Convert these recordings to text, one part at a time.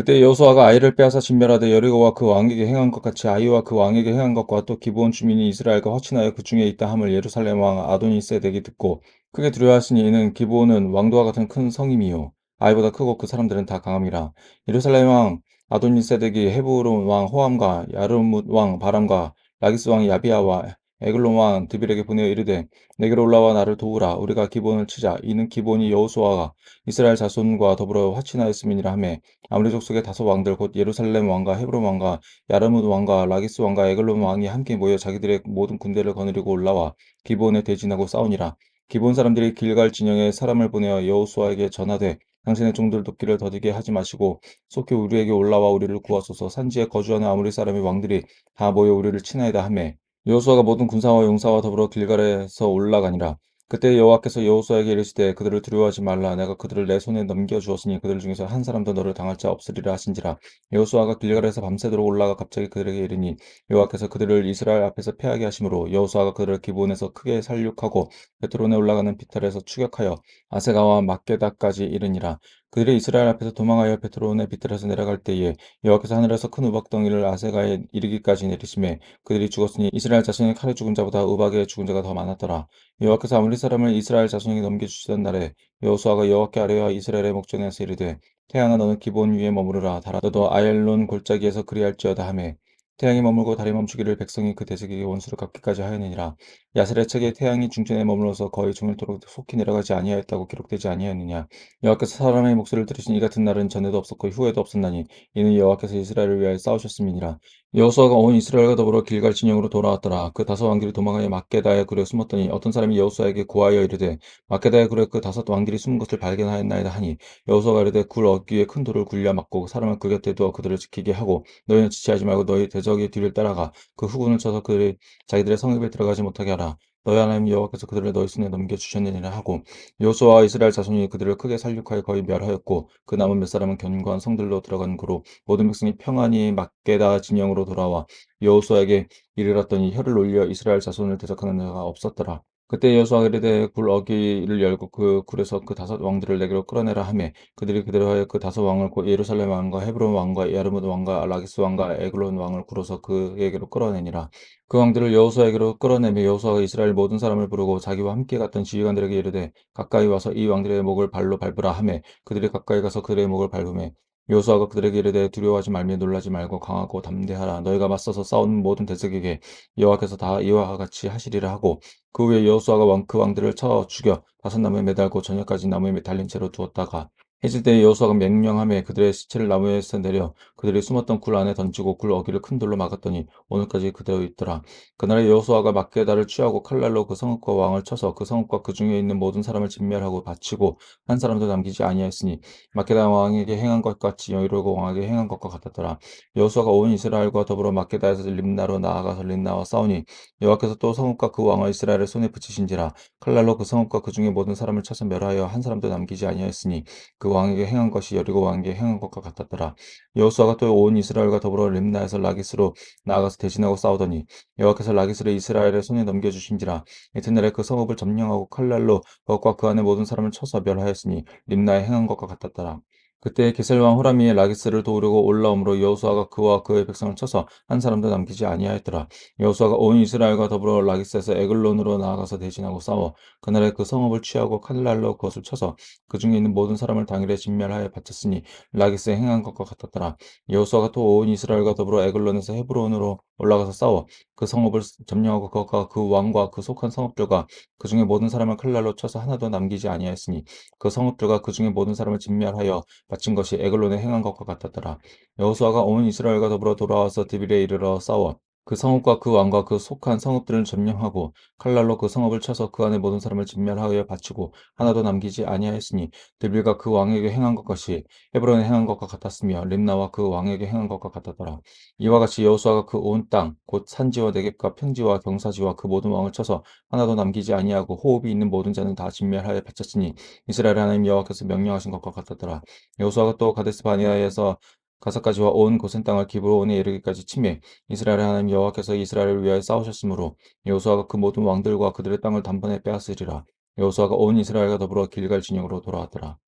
그때 여호수아가 아이를 빼앗아 진멸하되 여리고와 그 왕에게 행한 것 같이 아이와 그 왕에게 행한 것과 또 기브온 주민이 이스라엘과 화친하여 그 중에 있다 함을 예루살렘 왕 아도니세덱이 듣고 크게 두려워하시니 이는 기브온은 왕도와 같은 큰 성임이요. 아이보다 크고 그 사람들은 다 강함이라. 예루살렘 왕 아도니세덱이 헤브론 왕 호함과 야르뭇 왕 바람과 라기스 왕 야비아와 에글론 왕 드빌에게 보내어 이르되 내게로 올라와 나를 도우라. 우리가 기본을 치자. 이는 기본이 여호수아가 이스라엘 자손과 더불어 화친하였음이니라 하매 아무리 족속의 다섯 왕들 곧 예루살렘 왕과 헤브론 왕과 야르뭇 왕과 라기스 왕과 에글론 왕이 함께 모여 자기들의 모든 군대를 거느리고 올라와 기본에 대진하고 싸우니라. 기본 사람들이 길갈 진영에 사람을 보내어 여호수아에게 전하되 당신의 종들 돕기를 더디게 하지 마시고 속히 우리에게 올라와 우리를 구하소서. 산지에 거주하는 아무리 사람의 왕들이 다 모여 우리를 친하이다 하매 여호수아가 모든 군사와 용사와 더불어 길갈에서 올라가니라. 그때 여호와께서 여호수아에게 이르시되 그들을 두려워하지 말라. 내가 그들을 내 손에 넘겨 주었으니 그들 중에서 한 사람도 너를 당할 자 없으리라 하신지라. 여호수아가 길갈에서 밤새도록 올라가 갑자기 그들에게 이르니 여호와께서 그들을 이스라엘 앞에서 패하게 하심으로 여호수아가 그들을 기본에서 크게 살육하고 베트론에 올라가는 비탈에서 추격하여 아세가와 막게다까지 이르니라 그들이 이스라엘 앞에서 도망하여 베트론의 비탈에서 내려갈 때에 여호와께서 하늘에서 큰 우박덩이를 아세가에 이르기까지 내리심에 그들이 죽었으니 이스라엘 자손의 칼에 죽은 자보다 우박에 죽은 자가 더 많았더라. 여호와께서 아무리 사람을 이스라엘 자손에게 넘겨주시던 날에 여호수아가 여호와께 아뢰와 이스라엘의 목전에서 이르되 태양아 너는 기본 위에 머무르라. 달아 너도 아엘론 골짜기에서 그리할지어다 하매 태양이 머물고 달이 멈추기를 백성이 그 대적에게 원수를 갚기까지 하였느니라. 야셀의 책에 태양이 중천에 머물러서 거의 종일토록 속히 내려가지 아니하였다고 기록되지 아니하였느냐. 여호와께서 사람의 목소리를 들으신 이 같은 날은 전에도 없었고 후에도 없었나니 이는 여호와께서 이스라엘을 위하여 싸우셨음이니라 여호수아가 온 이스라엘과 더불어 길갈 진영으로 돌아왔더라. 그 다섯 왕들이 도망하여 막게다에 굴에 숨었더니 어떤 사람이 여호수아에게 고하여 이르되 막게다에 굴에 그 다섯 왕들이 숨은 것을 발견하였나이다 하니 여호수아가 이르되 굴 어귀에 큰 돌을 굴려 막고 사람을 그 곁에 두어 그들을 지키게 하고 너희는 지체하지 말고 너희 대적의 뒤를 따라가 그 후군을 쳐서 그들이 자기들의 성읍에 들어가지 못하게 하라 너희 하나님 여호와께서 그들을 너희 손에 넘겨 주셨느니라 하고 여호수아와 이스라엘 자손이 그들을 크게 살육하여 거의 멸하였고 그 남은 몇 사람은 견고한 성들로 들어간 그로 모든 백성이 평안히 막게다 진영으로 돌아와 여호수아에게 이르렀더니 혀를 올려 이스라엘 자손을 대적하는 자가 없었더라 그때 여호수아가 이르되 굴 어귀를 열고 그 굴에서 그 다섯 왕들을 내게로 끌어내라 하매 그들이 그대로 하여 그 다섯 왕을 곧 예루살렘 왕과 헤브론 왕과 야르뭇 왕과 라기스 왕과 에글론 왕을 굴어서 그에게로 끌어내니라. 그 왕들을 여호수아에게로 끌어내며 여호수아가 이스라엘 모든 사람을 부르고 자기와 함께 갔던 지휘관들에게 이르되 가까이 와서 이 왕들의 목을 발로 밟으라 하매 그들이 가까이 가서 그들의 목을 밟으매 여호수아가 그들에게 이르되 두려워하지 말며 놀라지 말고 강하고 담대하라. 너희가 맞서서 싸우는 모든 대적에게 여호와께서 다 이와 같이 하시리라 하고 그 후에 여호수아가 왕, 그 왕들을 쳐 죽여 다섯 나무에 매달고 저녁까지 나무에 달린 채로 두었다가 해질 때에 여호수아가 명령함에 그들의 시체를 나무에서 내려 그들이 숨었던 굴 안에 던지고 굴 어귀를 큰 돌로 막았더니 오늘까지 그대로 있더라. 그날에 여호수아가 막게다를 취하고 칼날로 그 성읍과 왕을 쳐서 그 성읍과 그 중에 있는 모든 사람을 진멸하고 바치고 한 사람도 남기지 아니하였으니 막게다 왕에게 행한 것 같이 여리고 왕에게 행한 것과 같았더라. 여호수아가 온 이스라엘과 더불어 막게다에서 림나로 나아가서 림나와 싸우니 여호와께서 또 성읍과 그 왕을 이스라엘의 손에 붙이신지라 칼날로 그 성읍과 그 중에 모든 사람을 쳐서 멸하여 한 사람도 남기지 아니하였으니 그 왕에게 행한 것이 여리고 왕에게 행한 것과 같았더라. 여호수아가 또 온 이스라엘과 더불어 림나에서 라기스로 나아가서 대진하고 싸우더니 여호와께서 라기스를 이스라엘의 손에 넘겨주신지라 이튿날에 그 성읍을 점령하고 칼날로 그것과 그 안에 모든 사람을 쳐서 멸하였으니 림나에 행한 것과 같았더라. 그때 게셀왕 호람이 라기스를 도우려고 올라오므로 여호수아가 그와 그의 백성을 쳐서 한 사람도 남기지 아니하였더라. 여호수아가 온 이스라엘과 더불어 라기스에서 에글론으로 나아가서 대진하고 싸워 그날에 그 성읍을 취하고 칼날로 그것을 쳐서 그 중에 있는 모든 사람을 당일에 진멸하여 바쳤으니 라기스에 행한 것과 같았더라. 여호수아가 또 온 이스라엘과 더불어 에글론에서 헤브론으로 올라가서 싸워 그 성읍을 점령하고 그것과 그 왕과 그 속한 성읍들과 그 중에 모든 사람을 칼날로 쳐서 하나도 남기지 아니하였으니 그 성읍들과 그 중에 모든 사람을 진멸하여 바친 것이 에글론에 행한 것과 같았더라. 여호수아가 온 이스라엘과 더불어 돌아와서 드빌에 이르러 싸워 그 성읍과 그 왕과 그 속한 성읍들을 점령하고 칼날로 그 성읍을 쳐서 그 안에 모든 사람을 진멸하여 바치고 하나도 남기지 아니하였으니 드빌과 그 왕에게 행한 것 것이 헤브론에 행한 것과 같았으며 림나와 그 왕에게 행한 것과 같았더라. 이와 같이 여호수아가 그 온 땅 곧 산지와 내겝과 평지와 경사지와 그 모든 왕을 쳐서 하나도 남기지 아니하고 호흡이 있는 모든 자는 다 진멸하여 바쳤으니 이스라엘 하나님 여호와께서 명령하신 것과 같았더라. 여호수아가 또 가데스 바니아에서 가사까지와 온 고센 땅을 기브론에 이르기까지 침해 이스라엘의 하나님 여호와께서 이스라엘을 위하여 싸우셨으므로 여호수아가 그 모든 왕들과 그들의 땅을 단번에 빼앗으리라. 여호수아가 온 이스라엘과 더불어 길갈 진영으로 돌아왔더라.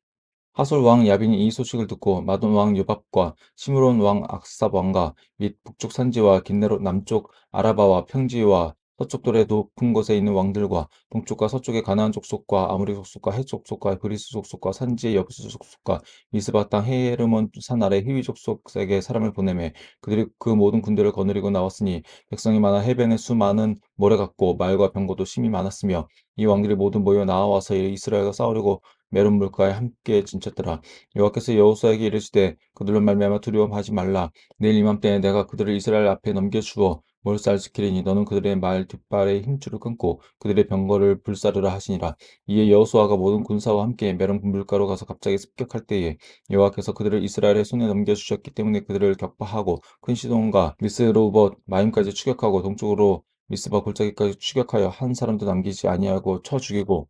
하솔 왕 야빈이 이 소식을 듣고 마돈 왕 요밥과 시므론 왕 악삽 왕과 및 북쪽 산지와 긴네롯 남쪽 아라바와 평지와 서쪽 돌의 높은 곳에 있는 왕들과 동쪽과 서쪽의 가나안 족속과 아모리 족속과 헷 족속과 그리스 족속과 산지의 여부스 족속과 미스바 땅 헤르몬 산 아래 히위 족속에게 사람을 보내매 그들이 그 모든 군대를 거느리고 나왔으니 백성이 많아 해변에 수많은 모래 같고 말과 병거도 심히 많았으며 이 왕들이 모두 모여 나와서 이스라엘과 싸우려고 메론 물가에 함께 진쳤더라. 여호와께서 여호수아에게 이르시되 그들로 말미암아 두려워하지 말라. 내일 이맘때에 내가 그들을 이스라엘 앞에 넘겨주어 몰살 지키리니 너는 그들의 말 뒷발의 힘줄을 끊고 그들의 병거를 불사르라 하시니라. 이에 여호수아가 모든 군사와 함께 메론 물가로 가서 갑자기 습격할 때에 여호와께서 그들을 이스라엘의 손에 넘겨주셨기 때문에 그들을 격파하고 큰 시돈과 미스로봇 마임까지 추격하고 동쪽으로 미스바 골짜기까지 추격하여 한 사람도 남기지 아니하고 쳐 죽이고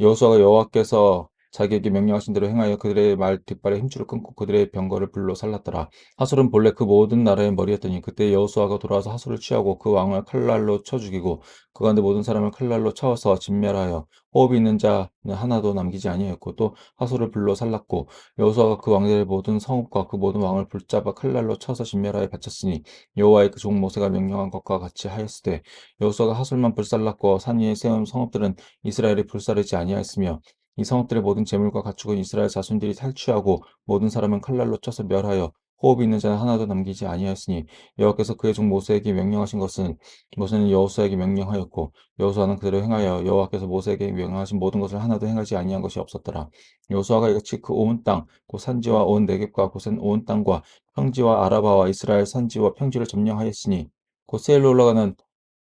여호수아가 여호와께서 자기에게 명령하신 대로 행하여 그들의 말 뒷발의 힘줄을 끊고 그들의 병거를 불로 살랐더라. 하솔은 본래 그 모든 나라의 머리였더니 그때 여호수아가 돌아와서 하솔을 취하고 그 왕을 칼날로 쳐 죽이고 그 가운데 모든 사람을 칼날로 쳐서 진멸하여 호흡이 있는 자는 하나도 남기지 아니하였고 또 하솔을 불로 살랐고 여호수아가 그 왕들의 모든 성읍과 그 모든 왕을 붙잡아 칼날로 쳐서 진멸하여 바쳤으니 여호와의 그 종 모세가 명령한 것과 같이 하였으되 여호수아가 하솔만 불살랐고 산 위에 세운 성읍들은 이스라엘이 불사르지 아니하였으며 이 성읍들의 모든 재물과 가축은 이스라엘 자손들이 탈취하고 모든 사람은 칼날로 쳐서 멸하여 호흡이 있는 자는 하나도 남기지 아니하였으니 여호와께서 그의 종 모세에게 명령하신 것은 모세는 여호수아에게 명령하였고 여호수아는 그대로 행하여 여호와께서 모세에게 명령하신 모든 것을 하나도 행하지 아니한 것이 없었더라. 여호수아가 이같이 그 온 땅, 곧 산지와 온 내겝과 곧은 온 땅과 평지와 아라바와 이스라엘 산지와 평지를 점령하였으니 곧 세일로 올라가는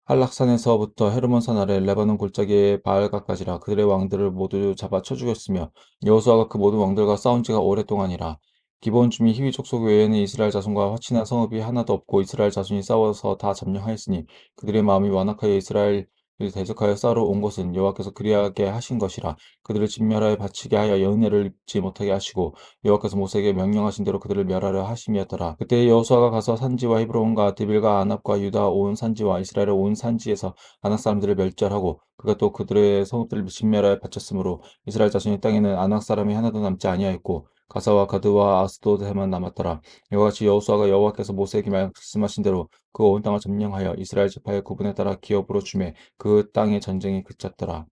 한락산에서부터 헤르몬산 아래 레바논 골짜기의 바알가까지라 그들의 왕들을 모두 잡아 쳐 죽였으며 여호수아가 그 모든 왕들과 싸운 지가 오랫동안이라 기본 주민 히위 족속 외에는 이스라엘 자손과 화친한 성읍이 하나도 없고 이스라엘 자손이 싸워서 다 점령하였으니 그들의 마음이 완악하여 이스라엘 대적하여 싸우러 온 것은 여호와께서 그리하게 하신 것이라. 그들을 진멸하여 바치게 하여 연애를 입지 못하게 하시고 여호와께서 모세에게 명령하신 대로 그들을 멸하려 하심이었더라. 그때 여호수아가 가서 산지와 히브론과 데빌과 아납과 유다 온 산지와 이스라엘의 온 산지에서 아낙 사람들을 멸절하고 그가 또 그들의 성읍들을 진멸하여 바쳤으므로 이스라엘 자손의 땅에는 아낙 사람이 하나도 남지 아니하였고 가사와 가드와 아스도드에만 남았더라. 이와 같이 여호수아가 여호와께서 모세에게 말씀하신 대로 그 온 땅을 점령하여 이스라엘 지파의 구분에 따라 기업으로 주매 그 땅의 전쟁이 그쳤더라.